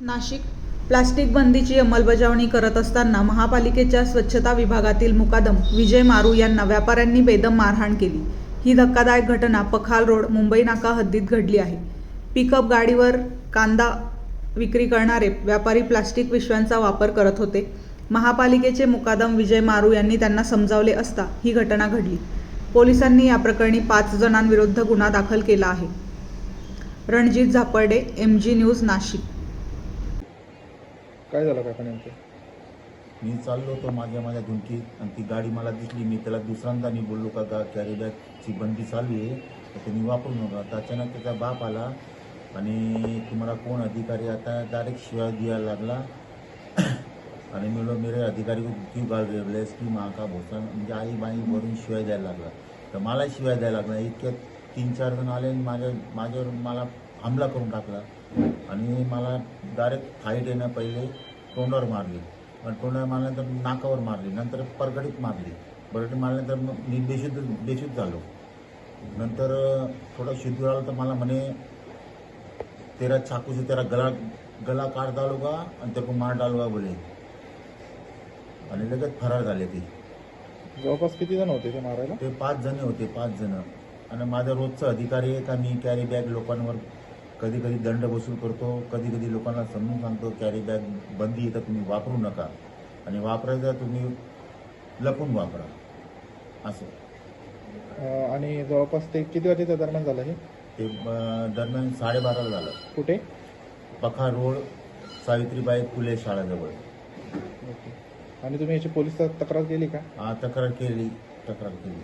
Nashik plastic बंदीची अंमलबजावणी करत असताना महापालिकेच्या स्वच्छता विभागातील मुकादम विजय मारू यांना व्यापाऱ्यांनी बेदम मारहाण केली. ही धक्कादायक घटना पखाल रोड मुंबई नाका हद्दीत घडली आहे. पिकअप गाडीवर कांदा विक्री करणारे व्यापारी प्लास्टिक पिशव्यांचा वापर करत होते. महापालिकेचे मुकादम विजय मारू यांनी त्यांना समजावले असता ही घटना घडली. पोलिसांनी या प्रकरणी पाच जणांविरुद्ध गुन्हा दाखल केला आहे. Ranjit Zaparde M G news Nashik. काय झालं काका नेमकं? मी चाललो होतो माझ्या माझ्या धुंकीत आणि ती गाडी मला दिसली. मी त्याला दुसऱ्यांदा मी बोललो का गा कॅरी बॅगची बंदी चालू आहे. तर तुम्ही वापरू नका. तर अचानक त्याचा बाप आला आणि तुम्हाला कोण अधिकारी आता डायरेक्ट शिवाय द्यायला लागला? आणि मी मेरे अधिकारी क्यू क्यों गाल की माका भोसा म्हणजे आई बाई वरून शिवाय द्यायला लागला. तर मला शिवाय द्यायला लागला. इतक्यात तीन चार जण आले आणि माझ्या माझ्यावर मला हमला करून टाकला. आणि मला डायरेक्ट फाईट येणं पहिले तोंडावर मारली. पण तोंडावर मारल्यानंतर नाकावर मारली. नंतर परगडीत मारली. परगडीत मारल्यानंतर मग मी बेशुद्ध बेशुद्ध झालो. नंतर थोडा शुद्ध झाला तर मला म्हणे तेरा चाकू से तेरा गला गला काट डालूगा आणि तेको मार डालूगा बोले. आणि लगेच फरार झाले ते. जवळपास किती जण होते ते मारायला? ते पाच जण होते पाच जण. आणि माझा रोजचा अधिकारी आहे का मी कॅरी बॅग लोकांवर कधी कधी दंड वसूल करतो कधी कधी लोकांना समजून सांगतो कॅरी बॅग बंदी आहे तर तुम्ही वापरू नका. आणि वापरायचं तुम्ही लपून वापरा. असं. आणि जवळपास ते किती वाजेच्या दरम्यान झालं हे? ते दरम्यान साडेबाराला झालं. कुठे? पखा रोड सावित्रीबाई फुले शाळेजवळ. ओके. आणि तुम्ही याची पोलिसात तक्रार केली का? हा, तक्रार केली तक्रार केली.